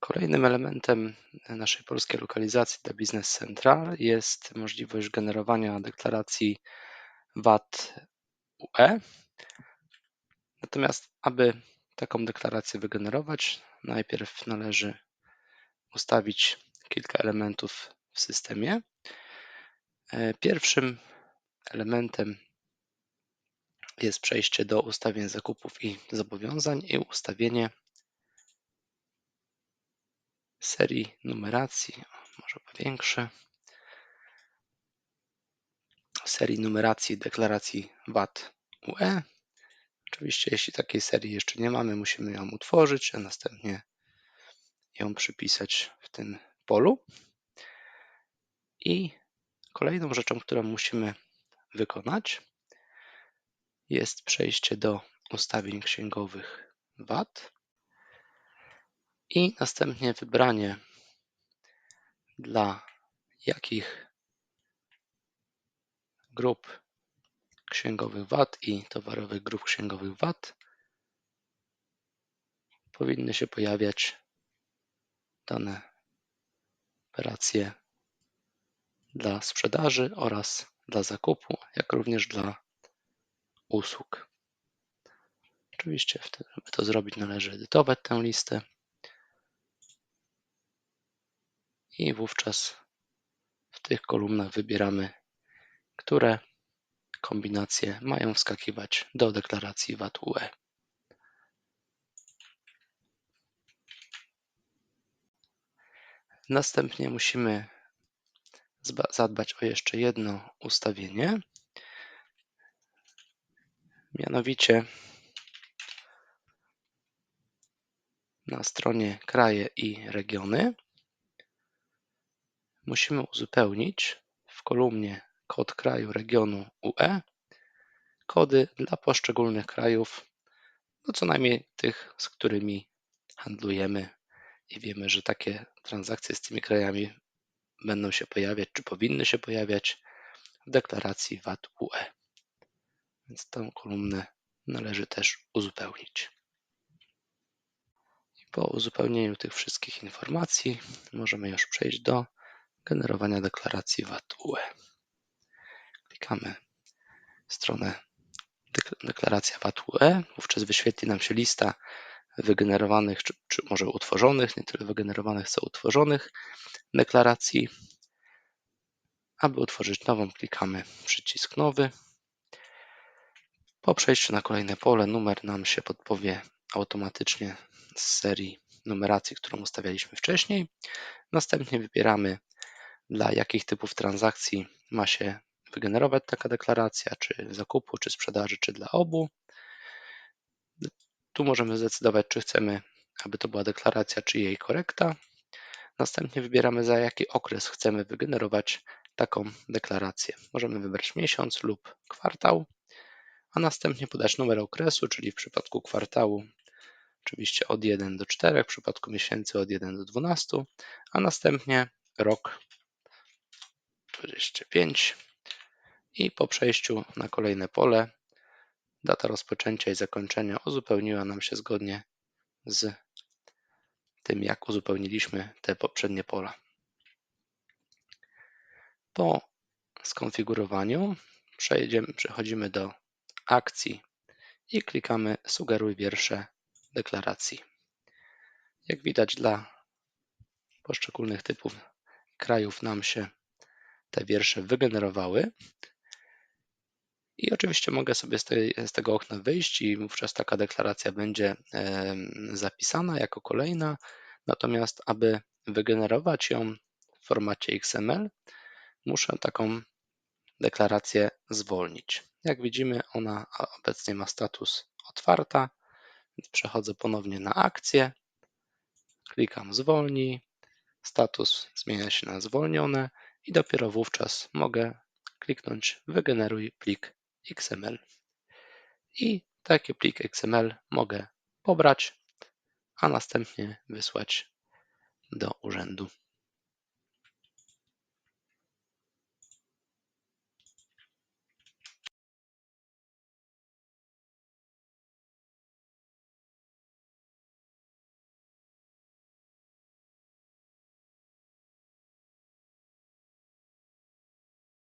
Kolejnym elementem naszej polskiej lokalizacji dla Business Central jest możliwość generowania deklaracji VAT UE. Natomiast, aby taką deklarację wygenerować, najpierw należy ustawić kilka elementów w systemie. Pierwszym elementem jest przejście do ustawień zakupów i zobowiązań i ustawienie serii numeracji, może powiększę, serii numeracji deklaracji VAT UE. Oczywiście, jeśli takiej serii jeszcze nie mamy, musimy ją utworzyć, a następnie ją przypisać w tym polu. I kolejną rzeczą, którą musimy wykonać, jest przejście do ustawień księgowych VAT i następnie wybranie dla jakich grup księgowych VAT i towarowych grup księgowych VAT powinny się pojawiać dane operacje dla sprzedaży oraz dla zakupu, jak również dla usług. Oczywiście, aby to zrobić, należy edytować tę listę i wówczas w tych kolumnach wybieramy, które kombinacje mają wskakiwać do deklaracji VAT UE. Następnie musimy zadbać o jeszcze jedno ustawienie, mianowicie na stronie kraje i regiony musimy uzupełnić w kolumnie kod kraju regionu UE kody dla poszczególnych krajów, no co najmniej tych, z którymi handlujemy i wiemy, że takie transakcje z tymi krajami będą się pojawiać, czy powinny się pojawiać w deklaracji VAT UE. Więc tę kolumnę należy też uzupełnić. I po uzupełnieniu tych wszystkich informacji możemy już przejść do generowania deklaracji VAT UE. Klikamy stronę deklaracja VAT UE. Wówczas wyświetli nam się lista wygenerowanych, czy, czy może utworzonych, nie tyle wygenerowanych, co utworzonych deklaracji. Aby utworzyć nową, klikamy przycisk nowy. Po przejściu na kolejne pole numer nam się podpowie automatycznie z serii numeracji, którą ustawialiśmy wcześniej. Następnie wybieramy dla jakich typów transakcji ma się wygenerować taka deklaracja, czy zakupu, czy sprzedaży, czy dla obu. Tu możemy zdecydować, czy chcemy, aby to była deklaracja, czy jej korekta. Następnie wybieramy, za jaki okres chcemy wygenerować taką deklarację. Możemy wybrać miesiąc lub kwartał, a następnie podać numer okresu, czyli w przypadku kwartału oczywiście od 1 do 4, w przypadku miesięcy od 1 do 12, a następnie rok 25 i po przejściu na kolejne pole data rozpoczęcia i zakończenia uzupełniła nam się zgodnie z tym, jak uzupełniliśmy te poprzednie pola. Po skonfigurowaniu przechodzimy do akcji i klikamy Sugeruj wiersze deklaracji. Jak widać, dla poszczególnych typów krajów nam się te wiersze wygenerowały. I oczywiście mogę sobie z, tej, z, tego okna wyjść i wówczas taka deklaracja będzie zapisana jako kolejna. Natomiast, aby wygenerować ją w formacie XML, muszę taką deklarację zwolnić. Jak widzimy, ona obecnie ma status otwarta. Przechodzę ponownie na akcję, klikam zwolnij, status zmienia się na zwolnione i dopiero wówczas mogę kliknąć wygeneruj plik XML. I taki plik XML mogę pobrać, a następnie wysłać do urzędu.